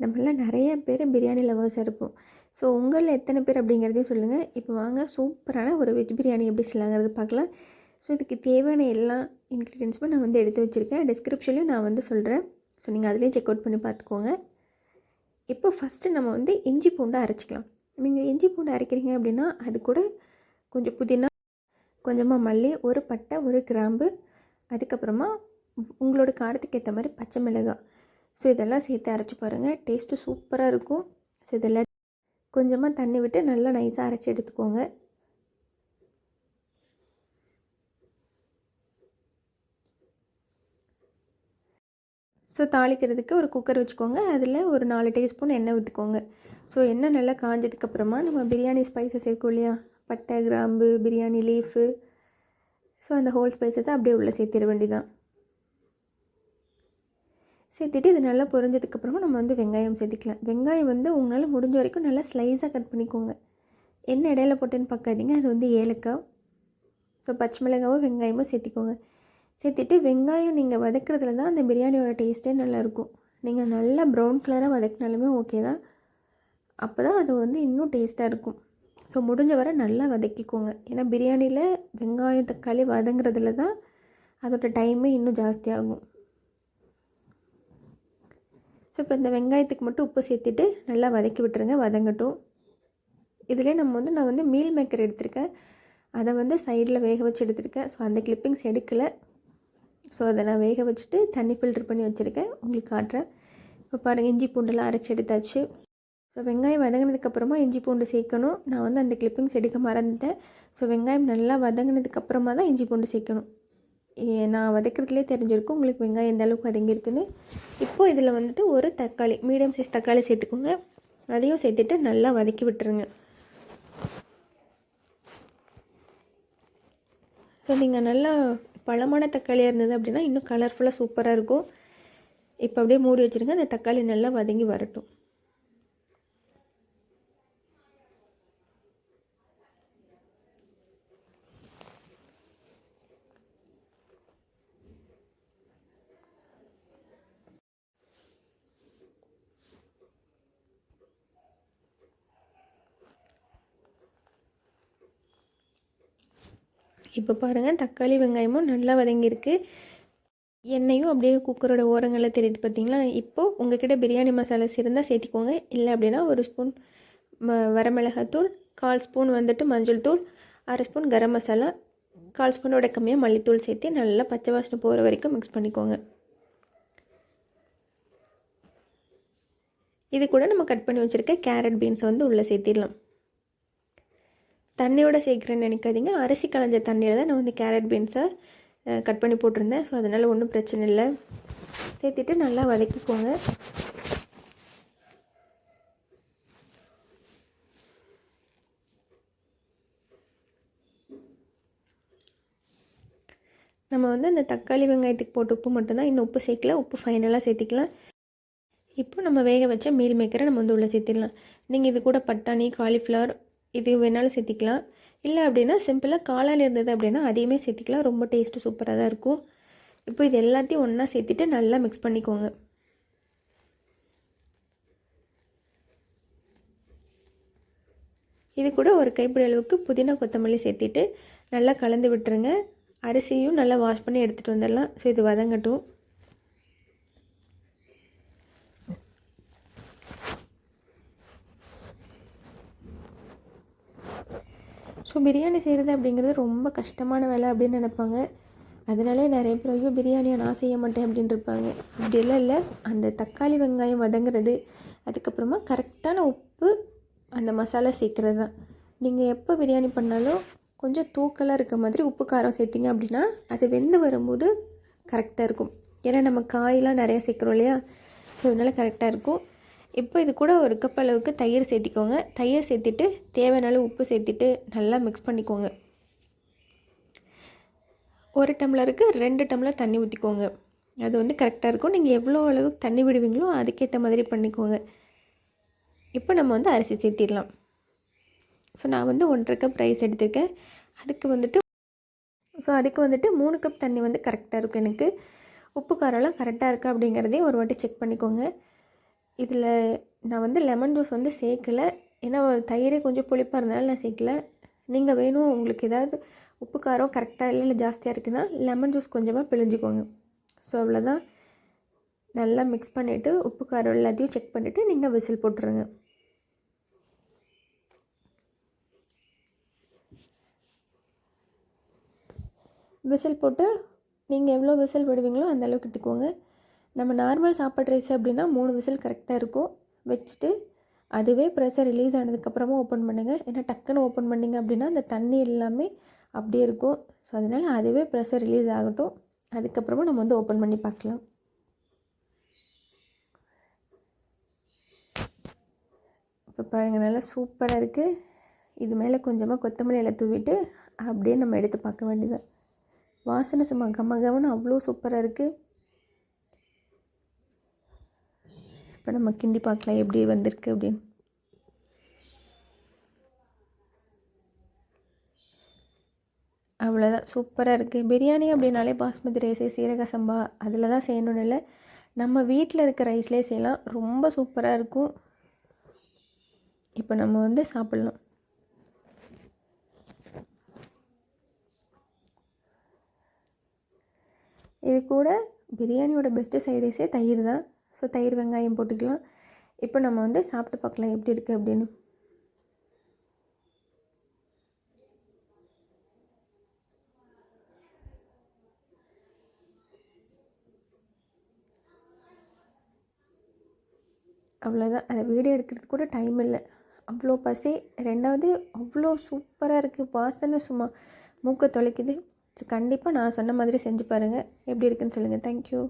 நம்மளாம் நிறைய பேர் பிரியாணி லவர்ஸாக இருப்போம். ஸோ உங்களில் எத்தனை பேர் அப்படிங்கிறதையும் சொல்லுங்கள் இப்போ வாங்க சூப்பரான ஒரு வெஜ் பிரியாணி எப்படி செய்யலாங்கிறது பார்க்கலாம். ஸோ இதுக்கு தேவையான எல்லா இன்க்ரீடியன்ஸுமே நான் வந்து எடுத்து வச்சுருக்கேன். டிஸ்கிரிப்ஷன்லையும் நான் வந்து சொல்கிறேன் ஸோ நீங்கள் அதுலேயும் செக் அவுட் பண்ணி பார்த்துக்கோங்க. இப்போ ஃபஸ்ட்டு நம்ம வந்து இஞ்சி பூண்டை அரைச்சிக்கலாம். நீங்கள் இஞ்சி பூண்டு அரைக்கிறீங்க அப்படின்னா அது கூட கொஞ்சம் புதினா கொஞ்சமாக மல்லி ஒரு பட்டை ஒரு கிராம்பு அதுக்கப்புறமா உங்களோட காரத்துக்கு ஏற்ற மாதிரி பச்சை மிளகாய். ஸோ இதெல்லாம் சேர்த்து அரைச்சி பாருங்கள் டேஸ்ட்டு சூப்பராக இருக்கும். ஸோ இதெல்லாம் கொஞ்சமாக தண்ணி விட்டு நல்லா நைஸாக அரைச்சி எடுத்துக்கோங்க. ஸோ தாளிக்கிறதுக்கு ஒரு குக்கர் வச்சுக்கோங்க. அதில் ஒரு நாலு டீஸ்பூன் எண்ணெய் விட்டுக்கோங்க. ஸோ எண்ணெய் நல்லா காஞ்சதுக்கப்புறமா நம்ம பிரியாணி ஸ்பைசஸ் இருக்கும் இல்லையா? பட்டை கிராம்பு பிரியாணி லீஃபு. ஸோ அந்த ஹோல் ஸ்பைசஸை அப்படியே உள்ளே சேர்த்திட வேண்டியதான் சேர்த்துட்டு இது நல்லா பொரிஞ்சதுக்கப்புறமா நம்ம வந்து வெங்காயம் சேர்த்துக்கலாம். வெங்காயம் வந்து உங்களால் முடிஞ்ச வரைக்கும் நல்லா ஸ்லைஸாக கட் பண்ணிக்கோங்க. என்ன இடையில போட்டேன்னு பார்க்காதீங்க. அது வந்து ஏலக்காய் ஸோ பச்சை மிளகாவும் வெங்காயமும் சேர்த்திக்கோங்க. சேர்த்துட்டு வெங்காயம் நீங்கள் வதக்கிறதுல தான் அந்த பிரியாணியோட டேஸ்ட்டே நல்லாயிருக்கும் நீங்கள் நல்லா ப்ரௌன் கலராக வதக்கினாலுமே ஓகே தான். அப்போ தான் அது வந்து இன்னும் டேஸ்ட்டாக இருக்கும். ஸோ முடிஞ்ச வரை நல்லா வதக்கிக்கோங்க. ஏன்னா பிரியாணியில் வெங்காயம் தக்காளி வதங்குறதுல தான் அதோட டைமே இன்னும் ஜாஸ்தியாகும் ஸோ இப்போ இந்த வெங்காயத்துக்கு மட்டும் உப்பு சேர்த்துட்டு நல்லா வதக்கி விட்டுருங்க. வதங்கட்டும். இதிலே நம்ம வந்து நான் வந்து மீல் மேக்கர் எடுத்திருக்கேன். அதை வந்து சைடில் வேக வச்சு எடுத்திருக்கேன். ஸோ அந்த கிளிப்பிங்ஸ் எடுக்கலை. ஸோ அதை நான் வேக வச்சுட்டு தண்ணி ஃபில்ட்ரு பண்ணி வச்சுருக்கேன். உங்களுக்கு காட்டுறேன். இப்போ பாருங்கள் இஞ்சி பூண்டெல்லாம் அரைச்சி எடுத்தாச்சு. ஸோ வெங்காயம் வதங்கினதுக்கப்புறமா இஞ்சி பூண்டு சேர்க்கணும். நான் வந்து அந்த கிளிப்பிங்ஸ் எடுக்க மறந்துட்டேன். ஸோ வெங்காயம் நல்லா வதங்கினதுக்கப்புறமா தான் இஞ்சி பூண்டு சேர்க்கணும். நான் வதக்கிறதுலேயே தெரிஞ்சிருக்கும். உங்களுக்கு வெங்காயம் எந்த அளவுக்கு வதங்கியிருக்குன்னு. இப்போது இதில் வந்துட்டு ஒரு தக்காளி மீடியம் சைஸ் தக்காளி சேர்த்துக்கோங்க. அதையும் சேர்த்துட்டு நல்லா வதக்கி விட்டுருங்க. ஸோ நீங்கள் நல்லா பழமான தக்காளியாக இருந்தது அப்படின்னா இன்னும் கலர்ஃபுல்லாக சூப்பராக இருக்கும். இப்போ அப்படியே மூடி வச்சுருங்க. அந்த தக்காளி நல்லா வதங்கி வரட்டும். இப்போ பாருங்கள் தக்காளி வெங்காயமும் நல்லா வதங்கியிருக்கு. எண்ணெயும் அப்படியே குக்கரோட ஓரங்களில் தெரியுது பார்த்தீங்களா? இப்போது உங்ககிட்ட பிரியாணி மசாலாஸ் இருந்தால் சேர்த்திக்கோங்க. இல்லை அப்படின்னா ஒரு ஸ்பூன் ம வரமிளகாத்தூள் கால் ஸ்பூன் வந்துட்டு மஞ்சள் தூள் அரை ஸ்பூன் கரம் மசாலா கால் ஸ்பூனோட கம்மியாக மல்லித்தூள் சேர்த்து நல்லா பச்சை வாசனை போகிற வரைக்கும் மிக்ஸ் பண்ணிக்கோங்க. இது கூட நம்ம கட் பண்ணி வச்சுருக்க கேரட் பீன்ஸை வந்து உள்ளே சேர்த்திடலாம். தண்ணியோட சேர்க்குறேன்னு நினைக்காதீங்க. அரிசி கலைஞ்ச தண்ணியில் தான் நான் வந்து கேரட் பீன்ஸை கட் பண்ணி போட்டிருந்தேன். ஸோ அதனால் ஒன்றும் பிரச்சனை இல்லை. சேர்த்துட்டு நல்லா வதக்கிக்கோங்க. நம்ம வந்து அந்த தக்காளி வெங்காயத்துக்கு போட்டு உப்பு மட்டும்தான். இன்னும் உப்பு சேர்க்கல. உப்பு ஃபைனலாக சேர்த்திக்கலாம். இப்போ நம்ம வேக வச்ச மீல் மேக்கரை நம்ம வந்து உள்ளே சேர்த்திடலாம். நீங்கள் இது கூட பட்டாணி காலிஃப்ளவர் இது வேணாலும் சேர்த்திக்கலாம். இல்லை அப்படின்னா சிம்பிளாக காளான் இருந்தது அப்படின்னா அதையுமே சேர்த்திக்கலாம். ரொம்ப டேஸ்ட்டு சூப்பராக தான் இருக்கும். இப்போ இது எல்லாத்தையும் ஒன்றா சேர்த்துட்டு நல்லா மிக்ஸ் பண்ணிக்கோங்க. இது கூட ஒரு கைப்பிடி அளவுக்கு புதினா கொத்தமல்லி சேர்த்திட்டு நல்லா கலந்து விட்டுருங்க. அரிசியும் நல்லா வாஷ் பண்ணி எடுத்துகிட்டு வந்துடலாம். ஸோ இது வதங்கட்டும். ஸோ பிரியாணி செய்கிறது அப்படிங்கிறது ரொம்ப கஷ்டமான வேலை அப்படின்னு நினைப்பாங்க. அதனாலே நிறைய பேர் ஐயோ பிரியாணியை நான் செய்ய மாட்டேன் அப்படின்னு இருப்பாங்க அப்படியெல்லாம் இல்லை. அந்த தக்காளி வெங்காயம் வதங்குறது அதுக்கப்புறமா கரெக்டான உப்பு அந்த மசாலா சேர்க்குறது தான். நீங்கள் எப்போ பிரியாணி பண்ணாலும் கொஞ்சம் தூக்கலாக இருக்க மாதிரி உப்பு காரம் சேர்த்திங்க அப்படின்னா அது வெந்து வரும்போது கரெக்டாக இருக்கும். ஏன்னா நம்ம காயெலாம் நிறையா சேர்க்குறோம் இல்லையா? ஸோ அதனால் கரெக்டாக இருக்கும். இப்போ இது கூட ஒரு கப் அளவுக்கு தயிர் சேர்த்திக்கோங்க. தயிர் சேர்த்துட்டு தேவையான உப்பு சேர்த்துட்டு நல்லா மிக்ஸ் பண்ணிக்கோங்க. ஒரு டம்ளருக்கு ரெண்டு டம்ளர் தண்ணி ஊற்றிக்கோங்க அது வந்து கரெக்டாக இருக்கும். நீங்கள் எவ்வளோ அளவுக்கு தண்ணி விடுவீங்களோ அதுக்கேற்ற மாதிரி பண்ணிக்கோங்க. இப்போ நம்ம வந்து அரிசி சேர்த்திடலாம். ஸோ நான் வந்து ஒன்றரை கப் ரைஸ் எடுத்திருக்கேன். அதுக்கு வந்துட்டு ஸோ அதுக்கு வந்துட்டு மூணு கப் தண்ணி வந்து கரெக்டாக இருக்கும் எனக்கு. உப்பு காரம்லாம் கரெக்டாக இருக்கா அப்படிங்கிறதையும் ஒரு வாட்டி செக் பண்ணிக்கோங்க. இதில் நான் வந்து லெமன் ஜூஸ் வந்து சேர்க்கலை. ஏன்னா தயிரே கொஞ்சம் புளிப்பாக இருந்தனால நான் சேர்க்கல. நீங்கள் வேணும் உங்களுக்கு ஏதாவது உப்பு காரம் கரெக்டாக இல்லை இல்லை ஜாஸ்தியாக இருக்குன்னா லெமன் ஜூஸ் கொஞ்சமாக பிழிஞ்சிக்கோங்க. ஸோ அவ்வளோதான் நல்லா மிக்ஸ் பண்ணிவிட்டு உப்பு காரம் எல்லாத்தையும் செக் பண்ணிவிட்டு நீங்கள் விசில் போட்டுருங்க. விசில் போட்டு நீங்கள் எவ்வளோ விசில் விடுவீங்களோ அந்தளவுக்கு இட்டுக்கோங்க நம்ம நார்மல் சாப்பாடு ரைஸ் அப்படின்னா மூணு விசில் கரெக்டாக இருக்கும். வச்சுட்டு அதுவே ப்ரெஷர் ரிலீஸ் ஆனதுக்கப்புறமா ஓப்பன் பண்ணுங்கள் ஏன்னா டக்குன்னு ஓப்பன் பண்ணிங்க அப்படின்னா அந்த தண்ணி எல்லாமே அப்படியே இருக்கும். ஸோ அதனால் அதுவே ப்ரெஷர் ரிலீஸ் ஆகட்டும். அதுக்கப்புறமா நம்ம வந்து ஓப்பன் பண்ணி பார்க்கலாம். இப்போ பாருங்கள் நல்லா சூப்பராக இருக்குது இது மேலே கொஞ்சமாக கொத்தமல்லி இலை தூவிட்டு அப்படியே நம்ம எடுத்து பார்க்க வேண்டியது வாசனை சும்மா கம்ம கமன்னு அவ்வளோ சூப்பராக இருக்குது இப்போ நம்ம கிண்டி பார்க்கலாம் எப்படி வந்திருக்கு அப்படின்னு. அவ்வளோதான் சூப்பராக இருக்குது பிரியாணி அப்படின்னாலே பாஸ்மதி ரைஸு சீரக சம்பா அதில் தான் செய்யணும்னு இல்லை. நம்ம வீட்டில் இருக்க ரைஸ்லேயே செய்யலாம். ரொம்ப சூப்பராக இருக்கும். இப்போ நம்ம வந்து சாப்பிட்லாம். இது கூட பிரியாணியோட பெஸ்ட்டு சைடிஸே தயிர் தான். ஸோ தயிர் வெங்காயம் போட்டுக்கலாம். இப்போ நம்ம வந்து சாப்பிட்டு பார்க்கலாம் எப்படி இருக்குது அப்படின்னு. அவ்வளோதான் அதை வீடியோ எடுக்கிறதுக்கு கூட டைம் இல்லை. அவ்வளோ பசி. ரெண்டாவது அவ்வளோ சூப்பராக இருக்குது வாசனை சும்மா மூக்கை தொலைக்குது. ஸோ கண்டிப்பாக நான் சொன்ன மாதிரி செஞ்சு பாருங்கள் எப்படி இருக்குன்னு சொல்லுங்கள் தேங்க்யூ